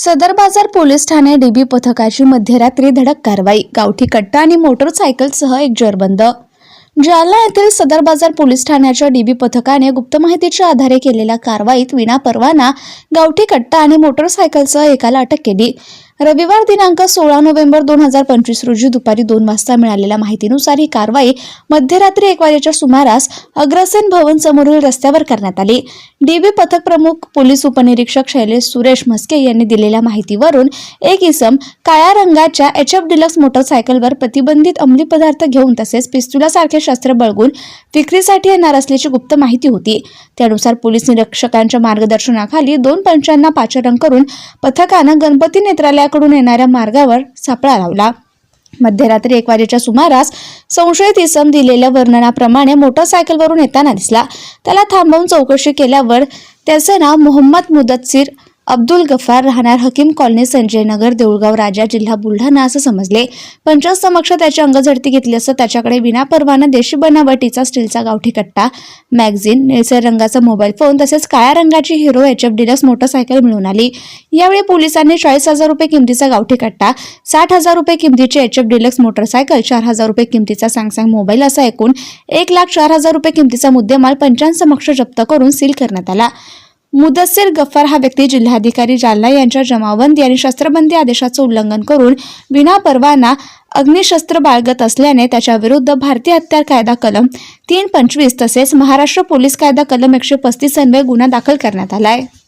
सदर बाजार police Thane dB पथकाची मध्यरात्री धडक कारवाई गावठी कट्टा आणि मोटरसायकलसह एक जरबंद. जालना येथील सदर बाजार पोलीस ठाण्याच्या डीबी पथकाने गुप्त माहितीच्या आधारे केलेल्या कारवाईत विना परवाना गावठी कट्टा आणि मोटरसायकलसह एकाला अटक केली. रविवार दिनांक सोळा नोव्हेंबर दोन हजार पंचवीस रोजी दुपारी दोन वाजता मिळालेल्या माहितीनुसार ही कारवाई मध्यरात्री एक वाजेच्या सुमारास अग्रसेन भवन समोरील रस्त्यावर करण्यात आली. डीबी पथक प्रमुख पोलीस उपनिरीक्षक शैलेश सुरेश म्हस्के यांनी दिलेल्या माहितीवरून एक इसम काळ्या रंगाच्या एच एफ डिलक्स मोटरसायकलवर प्रतिबंधित अंमली पदार्थ घेऊन तसेच पिस्तुलासारखे शस्त्र बळगून विक्रीसाठी येणार असल्याची गुप्त माहिती होती. त्यानुसार पोलीस निरीक्षकांच्या मार्गदर्शनाखाली दोन पंचांना पाचारण करून पथकानं गणपती नेत्रालयाकडून येणाऱ्या मार्गावर सापळा लावला. मध्यरात्री एक वाजेच्या सुमारास संशयित इसम दिलेल्या वर्णनाप्रमाणे मोटरसायकलवरून येताना दिसला. त्याला थांबवून चौकशी केल्यावर त्याचे नाव मोहम्मद मुदतसीर अब्दुल गफार राहणार हकीम कॉलनी संजय नगर देऊळगाव राजा जिल्हा बुलढाणा असं समजले. पंचायत समक्ष त्याची अंगझडती घेतली असता त्याच्याकडे विनापरवाना देशी बनावटीचा स्टीलचा गावठी कट्टा मॅगझिन निळसर रंगाचा मोबाईल फोन तसेच काळ्या रंगाची Hero H F Deluxe motorcycle मिळून आली. यावेळी पोलिसांनी चाळीस हजार रुपये किमतीचा गावठी कट्टा साठ हजार रुपये किमतीची एच एफ डिलक्स मोटरसायकल चार हजार रुपये किमतीचा सॅमसंग मोबाईल असा एकूण एक लाख चार हजार रुपये किमतीचा मुद्देमाल पंचांसमक्ष जप्त करून सील करण्यात आला. मुदस्सिर गफ्फार हा व्यक्ती जिल्हाधिकारी जालना यांच्या जमावबंदी आणि शस्त्रबंदी आदेशाचं उल्लंघन करून विनापरवाना अग्निशस्त्र बाळगत असल्याने त्याच्या विरुद्ध भारतीय हत्यार कायदा कलम तीन पंचवीस तसेच महाराष्ट्र पोलीस कायदा कलम एकशे पस्तीस अन्वये गुन्हा दाखल करण्यात आला आहे.